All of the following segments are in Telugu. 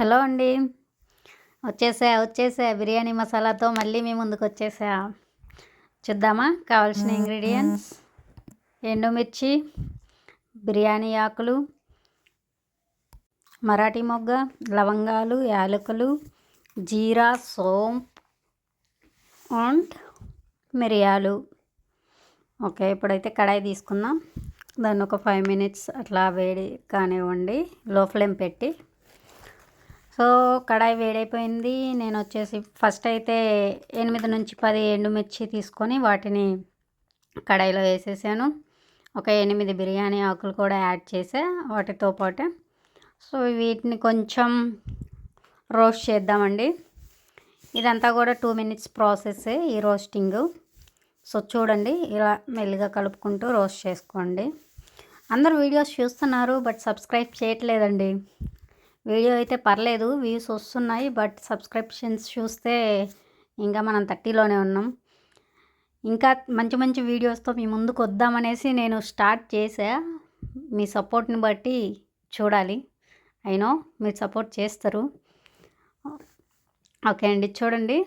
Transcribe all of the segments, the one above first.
హలో అండి. వచ్చేసా వచ్చేసా. బిర్యానీ మసాలాతో మళ్ళీ మీ ముందుకు వచ్చేసా. చూద్దామా? కావాల్సిన ఇంగ్రీడియంట్స్? ఎండుమిర్చి బిర్యానీ ఆకులు మరాఠీ మొగ్గ లవంగాలు యాలకులు జీరా సోంప్ అండ్ మిరియాలు. ఓకే ఇప్పుడైతే కడాయి తీసుకుందాం. దాన్ని ఒక ఫైవ్ మినిట్స్ అట్లా వేడి కానివ్వండి లో ఫ్లేమ్ పెట్టి సో కడాయి వేడైపోయింది. నేను వచ్చేసి ఫస్ట్ అయితే ఎనిమిది నుంచి పది ఎండుమిర్చి తీసుకొని వాటిని కడాయిలో వేసేసాను. ఒక ఎనిమిది బిర్యానీ ఆకులు కూడా యాడ్ చేసా వాటితో పాటు. సో వీటిని కొంచెం రోస్ట్ చేద్దామండి. ఇదంతా కూడా టూ మినిట్స్ ప్రాసెస్ ఈ రోస్టింగ్. సో చూడండి ఇలా మెల్లిగా కలుపుకుంటూ రోస్ట్ చేసుకోండి. అందరూ వీడియోస్ చూస్తున్నారు బట్ సబ్స్క్రైబ్ చేయట్లేదండి. వీడియో అయితే పర్లేదు వ్యూస్ వస్తున్నాయి బట్ సబ్స్క్రిప్షన్స్ చూస్తే ఇంకా మనం థర్టీలోనే ఉన్నాం. ఇంకా మంచి మంచి వీడియోస్తో మీ ముందుకు వద్దామనేసి నేను స్టార్ట్ చేసా. మీ సపోర్ట్ని బట్టి చూడాలి. అయినో మీరు సపోర్ట్ చేస్తారు. ఓకే అండి చూడండి.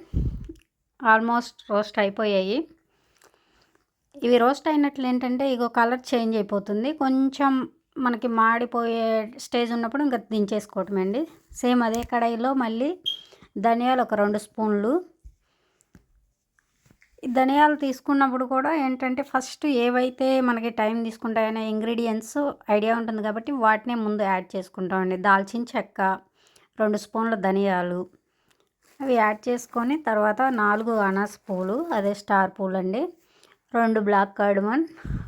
ఆల్మోస్ట్ రోస్ట్ అయిపోయాయి. ఇవి రోస్ట్ అయినట్లు ఏంటంటే ఇగో కలర్ చేంజ్ అయిపోతుంది. కొంచెం మనకి మాడిపోయే స్టేజ్ ఉన్నప్పుడు ఇంకా దించేసుకోవటమే అండి సేమ్ అదే కడాయిలో మళ్ళీ ధనియాలు ఒక రెండు స్పూన్లు. ధనియాలు తీసుకున్నప్పుడు కూడా ఏంటంటే ఫస్ట్ ఏవైతే మనకి టైం తీసుకుంటాయనే ఇంగ్రీడియంట్స్ ఐడియా ఉంటుంది కాబట్టి వాటినే ముందు యాడ్ చేసుకుంటామండి. దాల్చిన చెక్క రెండు స్పూన్ల ధనియాలు. అవి యాడ్ చేసుకొని తర్వాత నాలుగు అనాస్ పూలు అదే స్టార్ పూలు అండి రెండు బ్లాక్ కార్డమన్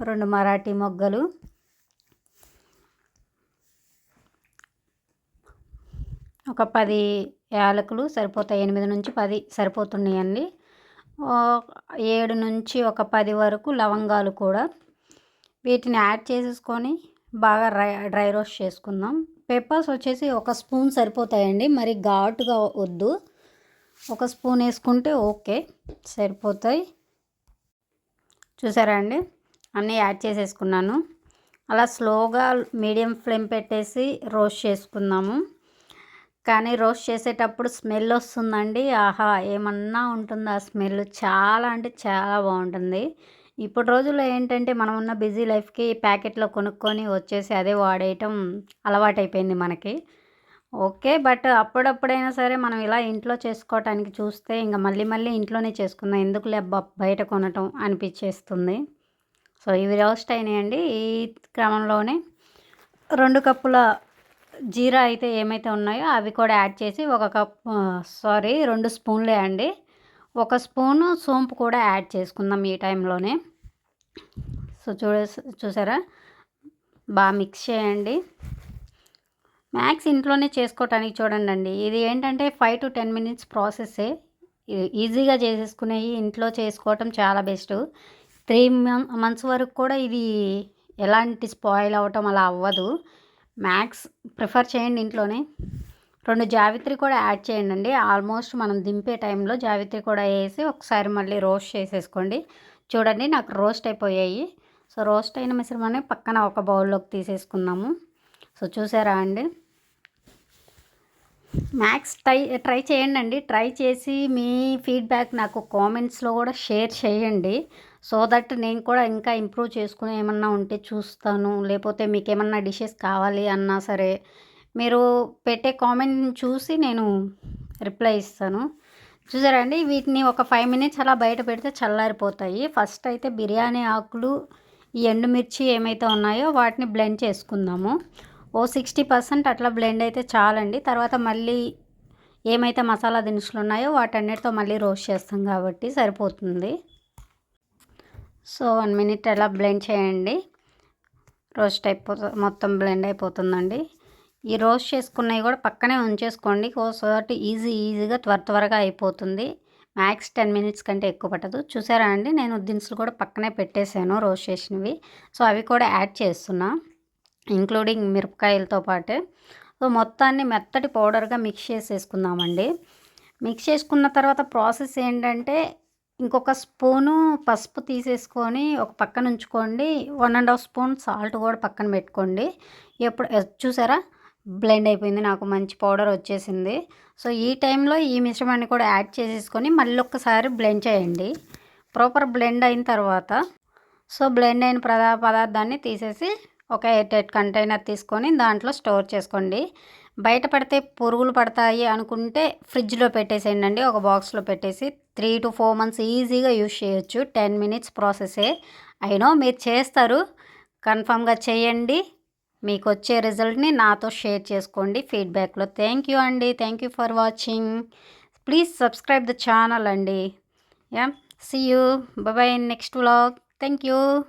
రెండు మరాఠీ మొగ్గలు. ఒక పది యాలకులు సరిపోతాయి. ఎనిమిది నుంచి పది సరిపోతున్నాయండి. ఏడు నుంచి ఒక పది వరకు లవంగాలు కూడా వీటిని యాడ్ చేసేసుకొని బాగా డ్రై డ్రై రోస్ట్ చేసుకుందాం. పెప్పర్స్ వచ్చేసి ఒక స్పూన్ సరిపోతాయండి. మరి ఘాటుగా వద్దు. ఒక స్పూన్ వేసుకుంటే ఓకే సరిపోతాయి. చూసారా అండి? అన్నీ యాడ్ చేసేసుకున్నాను. అలా స్లోగా మీడియం ఫ్లేమ్ పెట్టేసి రోస్ట్ చేసుకుందాము. కానీ రోస్ట్ చేసేటప్పుడు స్మెల్ వస్తుందండి. ఆహా ఏమన్నా ఉంటుందా స్మెల్? చాలా అంటే చాలా బాగుంటుంది. ఇప్పుడు రోజుల్లో ఏంటంటే మనం ఉన్న బిజీ లైఫ్కి ప్యాకెట్లో కొనుక్కొని వచ్చేసి అదే వాడేయటం అలవాటైపోయింది మనకి. ఓకే బట్ అప్పుడప్పుడైనా సరే మనం ఇలా ఇంట్లో చేసుకోవటానికి చూస్తే ఇంకా మళ్ళీ మళ్ళీ ఇంట్లోనే చేసుకుందాం. ఎందుకు లేబ్బా బయట కొనటం అనిపించేస్తుంది. సో ఇవి రోస్ట్ అయినాయండి. ఈ క్రమంలోనే రెండు కప్పుల జీరా అయితే ఏమైతే ఉన్నాయో అవి కూడా యాడ్ చేసి ఒక కప్ సారీ రెండు స్పూన్లే అండి. ఒక స్పూను సోంపు కూడా యాడ్ చేసుకుందాం ఈ టైంలోనే. సో చూడ చూసారా? బాగా మిక్స్ చేయండి. మ్యాక్స్ ఇంట్లోనే చేసుకోవటానికి చూడండి అండి ఇది ఏంటంటే ఫైవ్ టు టెన్ మినిట్స్ ప్రాసెస్సే. ఈజీగా చేసేసుకునేవి ఇంట్లో చేసుకోవటం చాలా బెస్ట్. త్రీ మంత్స్ వరకు కూడా ఇది ఎలాంటి స్పాయిల్ అవ్వటం అలా అవ్వదు. మ్యాక్స్ ప్రిఫర్ చేయండి ఇంట్లోనే. రెండు జావిత్రి కూడా యాడ్ చేయండి అండి ఆల్మోస్ట్ మనం దింపే టైంలో జావిత్రి కూడా వేసి ఒకసారి మళ్ళీ రోస్ట్ చేసేసుకోండి. చూడండి నాకు రోస్ట్ అయిపోయాయి. సో రోస్ట్ అయిన మిశ్రమాన్ని పక్కన ఒక బౌల్లోకి తీసేసుకున్నాము. సో చూసారా అండి? మ్యాక్స్ ట్రై ట్రై చేయండి అండి ట్రై చేసి మీ ఫీడ్బ్యాక్ నాకు కామెంట్స్లో కూడా షేర్ చేయండి. సో దట్ నేను కూడా ఇంకా ఇంప్రూవ్ చేసుకుని ఏమన్నా ఉంటే చూస్తాను. లేకపోతే మీకు ఏమన్నా డిషెస్ కావాలి అన్నా సరే మీరు పెట్టే కామెంట్ని చూసి నేను రిప్లై ఇస్తాను. చూసారండి వీటిని ఒక ఫైవ్ మినిట్స్ అలా బయట పెడితే చల్లారిపోతాయి. ఫస్ట్ అయితే బిర్యానీ ఆకులు ఈ ఎండుమిర్చి ఏమైతే ఉన్నాయో వాటిని బ్లెండ్ చేసుకుందాము. ఓ సిక్స్టీ పర్సెంట్ అట్లా బ్లెండ్ అయితే చాలండి. తర్వాత మళ్ళీ ఏమైతే మసాలా దినుసులు ఉన్నాయో వాటన్నిటితో మళ్ళీ రోస్ట్ చేస్తాం కాబట్టి సరిపోతుంది. సో వన్ మినిట్ అలా బ్లెండ్ చేయండి. రోస్ట్ అయిపోతు మొత్తం బ్లెండ్ అయిపోతుందండి. ఈ రోస్ట్ చేసుకున్నవి కూడా పక్కనే ఉంచేసుకోండి. సో దట్ ఈజీ ఈజీగా త్వర త్వరగా అయిపోతుంది. మ్యాక్స్ టెన్ మినిట్స్ కంటే ఎక్కువ పట్టదు. చూసారా అండి? నేను దినుసులు కూడా పక్కనే పెట్టేశాను రోస్ట్ చేసినవి. సో అవి కూడా యాడ్ చేస్తున్నా ఇంక్లూడింగ్ మిరపకాయలతో పాటు. సో మొత్తాన్ని మెత్తటి పౌడర్గా మిక్స్ చేసేసుకుందామండి. మిక్స్ చేసుకున్న తర్వాత ప్రాసెస్ ఏంటంటే ఇంకొక స్పూను పసుపు తీసేసుకొని ఒక పక్కన ఉంచుకోండి. One and half spoon salt కూడా పక్కన పెట్టుకోండి. ఎప్పుడు చూసారా? బ్లెండ్ అయిపోయింది నాకు మంచి పౌడర్ వచ్చేసింది. సో ఈ టైంలో ఈ మిశ్రమాన్ని కూడా యాడ్ చేసేసుకొని మళ్ళీ ఒక్కసారి బ్లెండ్ చేయండి. ప్రాపర్ బ్లెండ్ అయిన తర్వాత సో బ్లెండ్ అయిన పదా పదార్థాన్ని తీసేసి ఒక ఎయిట్ కంటైనర్ తీసుకొని దాంట్లో స్టోర్ చేసుకోండి. బయట పడితే పురుగులు పడతాయి అనుకుంటే ఫ్రిడ్జ్లో పెట్టేసేయండి అండి ఒక బాక్స్లో పెట్టేసి త్రీ టు ఫోర్ మంత్స్ ఈజీగా యూజ్ చేయొచ్చు. టెన్ మినిట్స్ ప్రాసెసే. అయినో మీరు చేస్తారు. కన్ఫామ్గా చేయండి. మీకు వచ్చే రిజల్ట్ని నాతో షేర్ చేసుకోండి. ఫీడ్బ్యాక్లో థ్యాంక్ యూ అండి. Thank you for watching. Please subscribe the channel అండి. Yeah see you. Bye. Next vlog. Thank you.